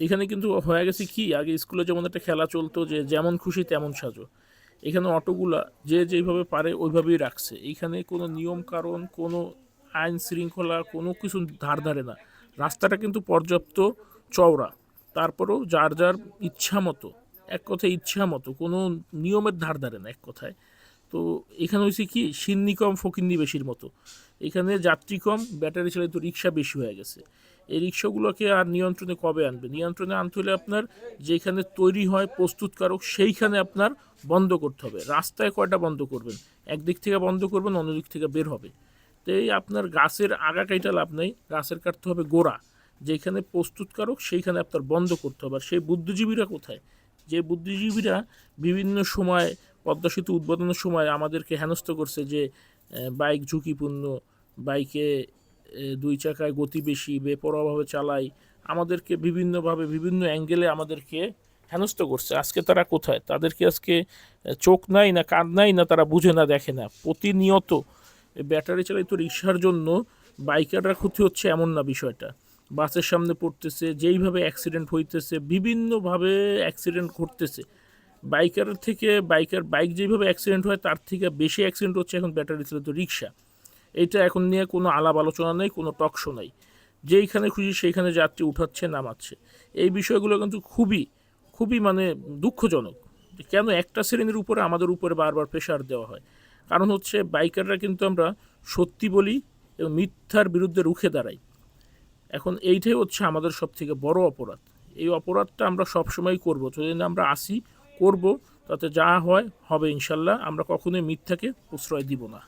এখানে কিন্তু হয়ে গেছে কি? আগে স্কুলে যেমন একটা খেলা চলতো, যে যেমন খুশি তেমন সাজো। এখানে অটোগুলা যে যেইভাবে পারে ওইভাবেই রাখছে। এইখানে কোনো নিয়ম কারণ, কোনো আইন শৃঙ্খলা, কোনো কিছু ধার ধারে না। রাস্তাটা কিন্তু পর্যাপ্ত চওড়া। তারপরেও যার যার ইচ্ছা মতো, এক কথায় ইচ্ছা মতো, কোনো নিয়মের ধার ধারে না, এক কথায়। তো এখানে হয়েছে কি, সিন্নি কম ফকিন্নি বেশির মতো। এখানে যাত্রী কম, ব্যাটারি চালিত রিক্সা বেশি হয়ে গেছে। এই রিক্সাগুলোকে আর নিয়ন্ত্রণে কবে আনবে? নিয়ন্ত্রণে আনতে হলে আপনার যেখানে তৈরি হয় প্রস্তুতকারক, সেইখানে আপনার বন্ধ করতে হবে। রাস্তায় কয়টা বন্ধ করবেন? একদিক থেকে বন্ধ করবেন, অন্য দিক থেকে বের হবে। তো এই আপনার গাছের আগা কাইটা লাভ নেই। গাছের কাটতে হবে গোড়া। যেখানে প্রস্তুতকারক, সেইখানে আপনার বন্ধ করতে হবে। আর সেই বুদ্ধিজীবীরা কোথায়? যে বুদ্ধিজীবীরা বিভিন্ন সময় পদ্মা সেতু উদ্বোধনের সময় আমাদেরকে হেনস্থ করছে যে বাইক ঝুঁকিপূর্ণ, বাইকে দুই চাকায় গতি বেশি, বেপরোয়াভাবে চালাই, আমাদেরকে বিভিন্নভাবে, বিভিন্ন অ্যাঙ্গেলে আমাদেরকে হেনস্থ করছে। আজকে তারা কোথায়? তাদেরকে আজকে চোখ নাই না, কান নাই না তারা বুঝে না, দেখে না। প্রতিনিয়ত ব্যাটারি চালিত রিক্সার জন্য বাইকাররা ক্ষতি হচ্ছে এমন না বিষয়টা। বাসের সামনে পড়তেছে, যেইভাবে অ্যাক্সিডেন্ট হইতেছে, বিভিন্নভাবে অ্যাক্সিডেন্ট ঘটতেছে। বাইকার থেকে, বাইকার বাইক যেভাবে অ্যাক্সিডেন্ট হয়, তার থেকে বেশি অ্যাক্সিডেন্ট হচ্ছে এখন ব্যাটারি চালিত রিক্সা। এইটা এখন নিয়ে কোনো আলাপ আলোচনা নেই, কোনো টকশো নেই। যেইখানে খুশি সেইখানে যাত্রী উঠাচ্ছে, নামাচ্ছে। এই বিষয়গুলো কিন্তু খুবই খুবই মানে দুঃখজনক কেন একটা শ্রেণির উপরে আমাদের উপরে বারবার প্রেশার দেওয়া হয়। কারণ হচ্ছে বাইকাররা কিন্তু আমরা সত্যি বলি এবং মিথ্যার বিরুদ্ধে রুখে দাঁড়াই। এখন এইটাই হচ্ছে আমাদের সব থেকে বড় অপরাধ। এই অপরাধটা আমরা সবসময় করব। যদি আমরা আসি করব তাতে যা হয় হবে ইনশাল্লাহ আমরা কখনোই মিথ্যাকে প্রশ্রয় দিব না।